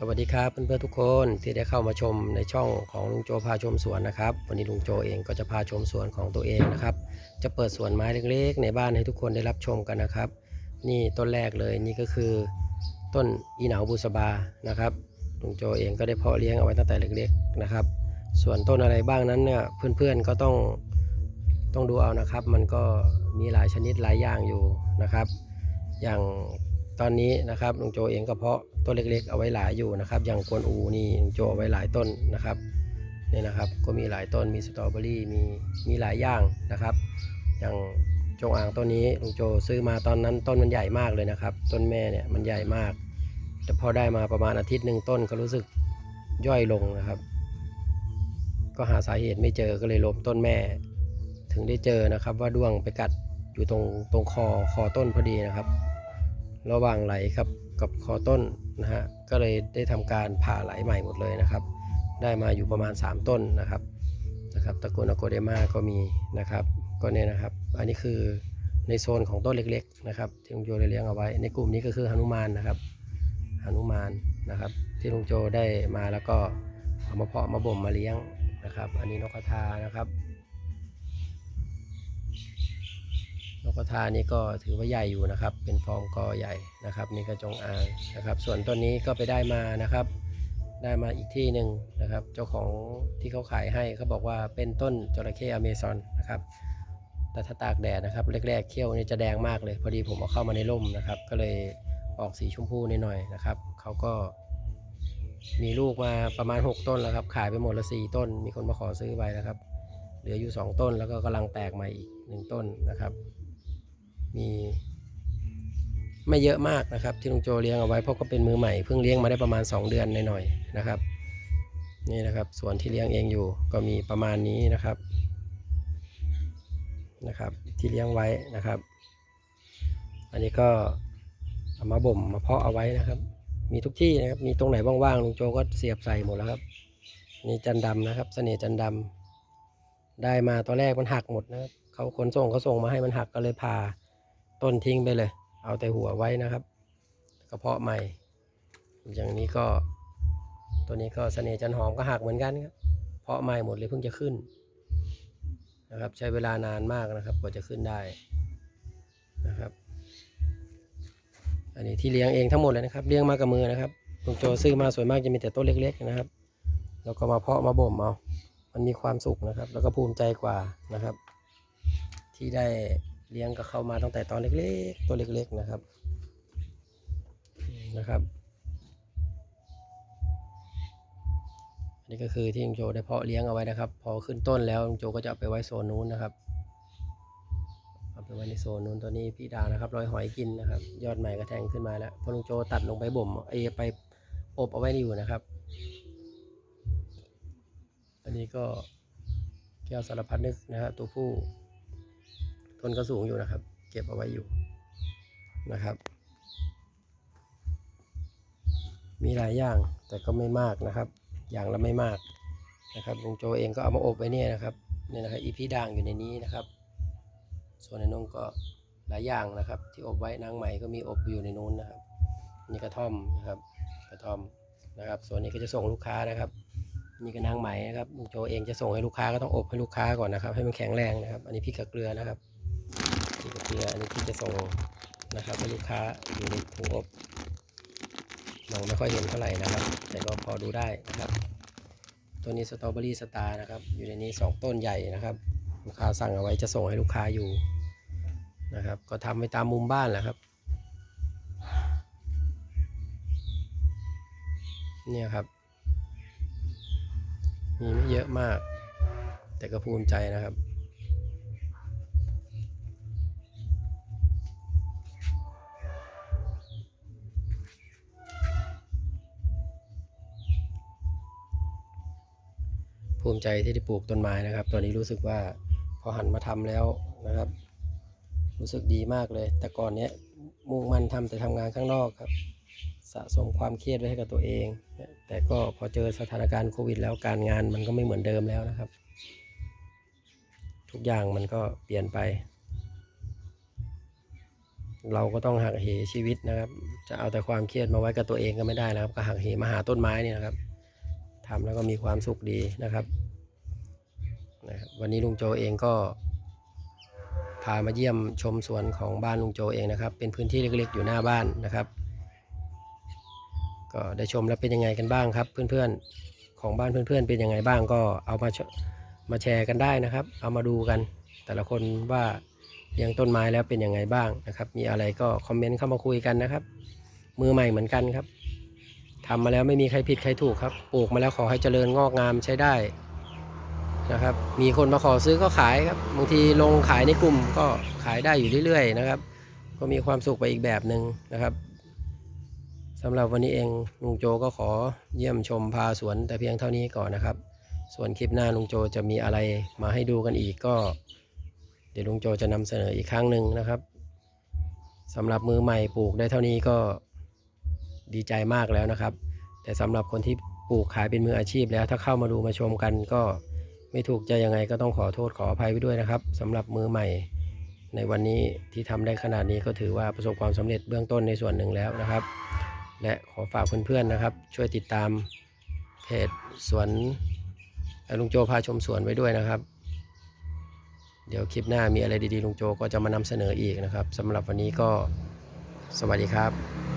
สวัสดีครับเพื่อนๆทุกคนที่ได้เข้ามาชมในช่องของลุงโจพาชมสวนนะครับ วันนี้ลุงโจเองก็จะพาชมสวนของตัวเองนะครับ จะเปิดสวนไม้เล็กๆ ในบ้านให้ทุกคนได้รับชมกันนะครับ นี่ต้นแรกเลยนี่ก็คือ ต้นอีเหนาบุษบานะครับลุงโจเองก็ได้เพาะเลี้ยงเอาไว้ตั้งแต่เล็กๆนะครับ ส่วนต้นอะไรบ้างนั้นเนี่ยเพื่อนๆก็ต้องต้องดูเอานะครับ มันก็มีหลายชนิดหลายอย่างอยู่นะครับ อย่าง ตอนนี้นะครับลุงโจเองก็เพาะต้นเล็กๆ เอาไว้หลายอยู่นะครับ อย่างกวนอูนี่ลุงโจเอาไว้หลายต้นนะครับเนี่ยนะครับก็มีหลายต้นมีสตรอเบอรี่มีมีหลายอย่างนะครับ อย่างจงอางต้นนี้ลุงโจซื้อมาตอนนั้นต้นมันใหญ่มากเลยนะครับ ต้นแม่เนี่ยมันใหญ่มาก แต่พอได้มาประมาณอาทิตย์หนึ่งต้นก็รู้สึกย่อยลงนะครับ ก็หาสาเหตุไม่เจอก็เลยล้มต้นแม่ ถึงได้เจอนะครับว่าด้วงไปกัดอยู่ตรงตรงคอคอต้นพอดีนะครับ ระหว่างไหลครับกับคอต้นนะฮะก็เลยได้ทำการผ่าไหลใหม่หมดเลยนะครับ ได้มาอยู่ประมาณ 3 ต้นนะครับนะครับตระกูลอะโกเดมาก็มีนะครับก็เนี่ยนะครับ อันนี้คือในโซนของต้นเล็กๆนะครับที่ลุงโจได้เลี้ยงเอาไว้ ในกลุ่มนี้ก็คือหนุมานนะครับหนุมานนะครับ ที่ลุงโจได้มาแล้วก็เอามาเพาะมาบ่มมาเลี้ยงนะครับ อันนี้นกกระทานะครับ นกกระทานี่ก็ถือว่าใหญ่อยู่นะครับ เป็นฟอร์มกอใหญ่นะครับนี่ก็จงอางนะครับ ส่วนต้นนี้ก็ไปได้มานะครับ ได้มาอีกที่หนึ่งนะครับ เจ้าของที่เขาขายให้เขาบอกว่าเป็นต้นจระเข้อเมซอนนะครับแต่ถ้าตากแดดนะครับแรกๆเขี้ยวนี่จะแดงมากเลย พอดีผมเอาเข้ามาในร่มนะครับ ก็เลยออกสีชมพูนิดหน่อยนะครับเขาก็มีลูกมาประมาณ 6 ต้นแล้วครับ ขายไปหมดละ4ต้น มีคนมาขอซื้อไปนะครับ เหลืออยู่ 2 ต้นแล้วก็กำลังแตกใหม่อีก 1 ต้นนะครับ มีไม่เยอะมากนะครับ ที่ลุงโจเลี้ยงเอาไว้เพราะก็เป็นมือใหม่เพิ่งเลี้ยงมาได้ประมาณ 2 เดือนหน่อยๆนะครับ นี่นะครับสวนที่เลี้ยงเองอยู่ก็มีประมาณนี้นะครับนะครับ ที่เลี้ยงไว้นะครับ อันนี้ก็เอามาบ่มมาเพาะเอาไว้นะครับ มีทุกที่นะครับ มีตรงไหนว่างๆลุงโจก็เสียบใส่หมดแล้วครับนี่จันดำนะครับเสน่ห์จันดำได้มาตอนแรกมันหักหมดนะครับเขาขนส่งเขาส่งมาให้มันหักก็เลยผ่า ต้นทิ้งไปเลย เอาแต่หัวไว้นะครับกระเพาะใหม่ อย่างนี้ก็ ตัวนี้ก็เสน่ห์จันหอมก็หักเหมือนกันครับเพาะใหม่หมดเลยเพิ่งจะขึ้นนะครับ ใช้เวลานานมากนะครับกว่าจะขึ้นได้นะครับ อันนี้ที่เลี้ยงเองทั้งหมดเลยนะครับ เลี้ยงมากับมือนะครับลุงโจซื้อมาสวนมากจะมีแต่ต้นเล็ก ๆ นะครับ แล้วก็มาเพาะมาบ่มเอา มันมีความสุขนะครับ แล้วก็ภูมิใจกว่านะครับ ที่ได้ เลี้ยงกับเขามาตั้งแต่ตอนเล็กๆ ตัวเล็กๆนะครับนะครับอันนี้ก็คือที่ลุงโจได้เพาะเลี้ยงเอาไว้นะครับ พอขึ้นต้นแล้วลุงโจก็จะเอาไปไว้โซนนู้นนะครับเอาไปไว้ในโซนนู้นตัวนี้พี่ดานะครับรอยหอยกินนะครับ ยอดใหม่ก็แทงขึ้นมาแล้วพอลุงโจตัดลงไปบ่มไอ้ไปอบเอาไว้อยู่นะครับ อันนี้ก็แก้วสารพัดนึกนะครับตัวผู้ ต้นก็สูงอยู่นะครับ เก็บเอาไว้อยู่นะครับ มีหลายอย่างแต่ก็ไม่มากนะครับ อย่างละไม่มากนะครับลุงโจเองก็เอามาอบไว้เนี่ยนะครับเนี่ยนะครับอีพีด่างอยู่ในนี้นะครับ ส่วนในนู้นก็หลายอย่างนะครับ ที่อบไว้นางไหม่ก็มีอบอยู่ในนู้นนะครับ นี่กระท่อมนะครับกระท่อมนะครับ ส่วนนี้ก็จะส่งลูกค้านะครับนี่ก็นางไหมนะครับลุงโจเองจะส่งให้ลูกค้าก็ต้องอบให้ลูกค้าก่อนนะครับ ให้มันแข็งแรงนะครับ อันนี้พริกกับเกลือนะครับ เกลืออันนี้ที่จะส่งนะครับให้ลูกค้าอยู่ในถุงอบมองไม่ค่อยเห็นเท่าไหร่นะครับ แต่ก็พอดูได้นะครับ ตัวนี้สตรอเบอรี่สตาร์นะครับ อยู่ในนี้สองต้นใหญ่นะครับ ลูกค้าสั่งเอาไว้จะส่งให้ลูกค้าอยู่นะครับ ก็ทำไปตามมุมบ้านแหละครับเนี่ยครับ มีไม่เยอะมาก แต่ก็ภูมิใจนะครับ ภูมิใจที่ได้ปลูกต้นไม้นะครับ ตอนนี้รู้สึกว่าพอหันมาทำแล้วนะครับ รู้สึกดีมากเลย แต่ก่อนเนี้ยมุ่งมั่นทำแต่ทำงานข้างนอกครับ สะสมความเครียดไว้ให้กับตัวเอง แต่ก็พอเจอสถานการณ์โควิด แล้วการงานมันก็ไม่เหมือนเดิมแล้วนะครับ ทุกอย่างมันก็เปลี่ยนไป เราก็ต้องหักเหชีวิตนะครับ จะเอาแต่ความเครียดมาไว้กับตัวเองก็ไม่ได้นะครับ ก็หักเหมาหาต้นไม้นี่นะครับ ทำแล้วก็มีความสุขดีนะครับนะวันนี้ลุงโจเองก็ พามาเยี่ยมชมสวนของบ้านลุงโจเองนะครับ เป็นพื้นที่เล็กๆ อยู่หน้าบ้านนะครับ ก็ได้ชมแล้วเป็นยังไงกันบ้างครับ เพื่อนๆของบ้านเพื่อนๆเป็นยังไงบ้างก็เอามามาแชร์กันได้นะครับ เอามาดูกัน แต่ละคนว่าเลี้ยงต้นไม้แล้วเป็นยังไงบ้างนะครับ มีอะไรก็คอมเมนต์เข้ามาคุยกันนะครับ มือใหม่เหมือนกันครับ ทำมาแล้วไม่มีใครผิดใครถูกครับ ปลูกมาแล้วขอให้เจริญงอกงามใช้ได้นะครับ มีคนมาขอซื้อก็ขายครับ บางทีลงขายในกลุ่มก็ขายได้อยู่เรื่อยๆนะครับ ก็มีความสุขไปอีกแบบหนึ่งนะครับสำหรับวันนี้เองลุงโจก็ขอเยี่ยมชมพาสวนแต่เพียงเท่านี้ก่อนนะครับ ส่วนคลิปหน้าลุงโจจะมีอะไรมาให้ดูกันอีกก็ เดี๋ยวลุงโจจะนำเสนออีกครั้งหนึ่งนะครับสำหรับมือใหม่ปลูกได้เท่านี้ก็ ดีใจมากแล้วนะครับ แต่สำหรับคนที่ปลูกขายเป็นมืออาชีพแล้ว ถ้าเข้ามาดูมาชมกันก็ไม่ถูกใจยังไงก็ต้องขอโทษขออภัยไว้ด้วยนะครับสำหรับมือใหม่ ในวันนี้ที่ทำได้ขนาดนี้ก็ถือว่าประสบความสำเร็จเบื้องต้นในส่วนหนึ่งแล้วนะครับ และขอฝากเพื่อนๆนะครับ ช่วยติดตามเพจสวนลุงโจพาชมสวนไว้ด้วยนะครับ เดี๋ยวคลิปหน้ามีอะไรดีๆลุงโจก็จะมานำเสนออีกนะครับสำหรับวันนี้ก็สวัสดีครับ